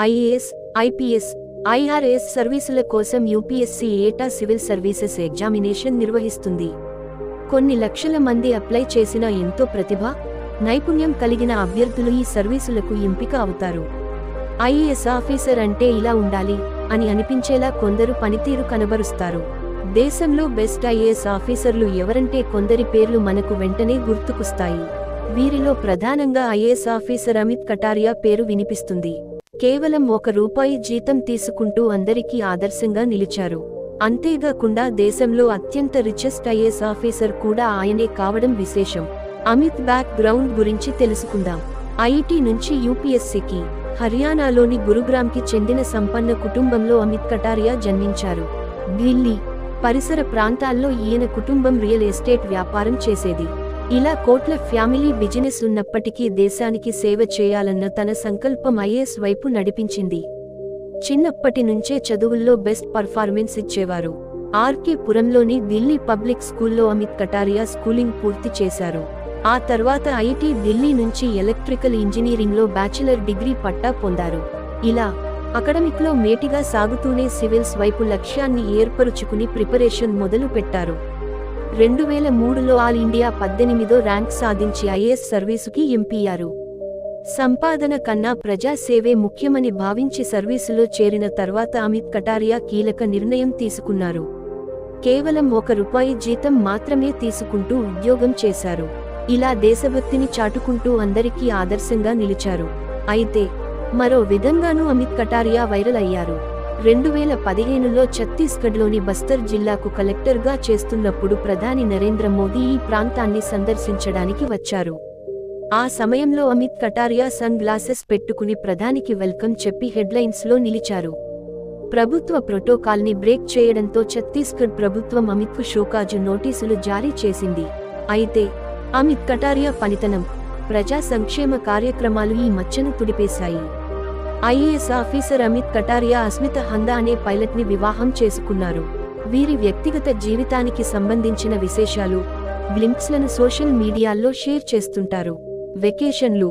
IAS IPS IRS సర్వీసుల కోసం UPSC ఏటా సివిల్ సర్వీసెస్ ఎగ్జామినేషన్ నిర్వహిస్తుంది. కొన్ని లక్షల మంది అప్లై చేసిన ఎంతో ప్రతిభ నైపుణ్యం కలిగిన అభ్యర్థులు ఈ సర్వీసులకు ఎంపిక అవుతారు. ఐఏఎస్ ఆఫీసర్ అంటే ఇలా ఉండాలి అని అనిపించేలా కొందరు పనితీరు కనబరుస్తారు. దేశంలో బెస్ట్ ఐఏఎస్ ఆఫీసర్లు ఎవరంటే కొందరి పేర్లు మనకు వెంటనే గుర్తుకొస్తాయి. వీరిలో ప్రధానంగా ఐఏఎస్ ఆఫీసర్ అమిత్ కటారియా పేరు వినిపిస్తుంది. కేవలం ఒక రూపాయి జీతం తీసుకుంటూ అందరికీ ఆదర్శంగా నిలిచారు. అంతేగాకుండా దేశంలో అత్యంత రిచెస్ట్ ఐఏఎస్ ఆఫీసర్ కూడా ఆయనే కావడం విశేషం. అమిత్ బ్యాక్ గ్రౌండ్ గురించి తెలుసుకుందాం. ఐఐటి నుంచి యూపీఎస్సీకి హర్యానాలోని గురుగ్రామ్కి చెందిన సంపన్న కుటుంబంలో అమిత్ కటారియా జన్మించారు. ఢిల్లీ పరిసర ప్రాంతాల్లో ఈయన కుటుంబం రియల్ ఎస్టేట్ వ్యాపారం చేసేది. ఇలా కోట్ల ఫ్యామిలీ బిజినెస్ ఉన్నప్పటికీ దేశానికి సేవ చేయాలన్న తన సంకల్పం ఐఏఎస్ వైపు నడిపించింది. చిన్నప్పటి నుంచే చదువుల్లో బెస్ట్ పర్ఫార్మెన్స్ ఇచ్చేవారు. ఆర్కే పురంలోని ఢిల్లీ పబ్లిక్ స్కూల్లో అమిత్ కటారియా స్కూలింగ్ పూర్తి చేశారు. ఆ తర్వాత ఐటీ ఢిల్లీ నుంచి ఎలక్ట్రికల్ ఇంజనీరింగ్లో బ్యాచిలర్ డిగ్రీ పట్టా పొందారు. ఇలా అకడమిక్లో మేటిగా సాగుతూనే సివిల్స్ వైపు లక్ష్యాన్ని ఏర్పరుచుకుని ప్రిపరేషన్ మొదలు పెట్టారు రెండు వేల మూడులో ఆల్ ఇండియా పద్దెనిమిదో ర్యాంక్ సాధించి ఐఏఎస్ సర్వీసుకి ఎంపీయారు సంపాదన కన్నా ప్రజాసేవే ముఖ్యమని భావించి సర్వీసులో చేరిన తర్వాత అమిత్ కటారియా కీలక నిర్ణయం తీసుకున్నారు. కేవలం ఒక రూపాయి జీతం మాత్రమే తీసుకుంటూ ఉద్యోగం చేశారు. ఇలా దేశభక్తిని చాటుకుంటూ అందరికీ ఆదర్శంగా నిలిచారు. అయితే మరో విధంగానూ అమిత్ కటారియా వైరల్ అయ్యారు. రెండు వేల పదిహేనులో ఛత్తీస్గఢ్లోని బస్తర్ జిల్లాకు కలెక్టర్గా చేస్తున్నప్పుడు ప్రధాని నరేంద్ర మోదీ ఈ ప్రాంతాన్ని సందర్శించడానికి వచ్చారు. ఆ సమయంలో అమిత్ కటారియా సన్ గ్లాసెస్ పెట్టుకుని ప్రధానికి వెల్కమ్ చెప్పి హెడ్లైన్స్లో నిలిచారు. ప్రభుత్వ ప్రోటోకాల్ని బ్రేక్ చేయడంతో ఛత్తీస్గఢ్ ప్రభుత్వం అమిత్కు షోకాజు నోటీసులు జారీ చేసింది. అయితే అమిత్ కటారియా పనితనం ప్రజా సంక్షేమ కార్యక్రమాలు ఈ మచ్చను తుడిపేశాయి. ఐఏఎస్ ఆఫీసర్ అమిత్ కటారియా అస్మిత హందా అనే పైలట్ని వివాహం చేసుకున్నారు. వీరి వ్యక్తిగత జీవితానికి సంబంధించిన విశేషాలు గ్లింప్స్లను సోషల్ మీడియాల్లో షేర్ చేస్తుంటారు. వెకేషన్లు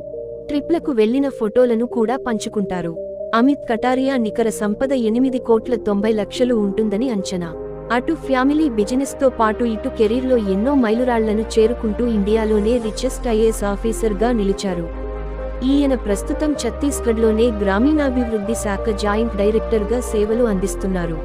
ట్రిప్లకు వెళ్ళిన ఫోటోలను కూడా పంచుకుంటారు. అమిత్ కటారియా నికర సంపద ఎనిమిది కోట్ల తొంభై లక్షలు ఉంటుందని అంచనా. అటు ఫ్యామిలీ బిజినెస్తో పాటు ఇటు కెరీర్లో ఎన్నో మైలురాళ్ళను చేరుకుంటూ ఇండియాలోనే రిచెస్ట్ ఐఏఎస్ ఆఫీసర్గా నిలిచారు. ఈయన ప్రస్తుతం ఛత్తీస్గఢ్లోనే గ్రామీణాభివృద్ధి శాఖ జాయింట్ డైరెక్టర్గా సేవలు అందిస్తున్నారు.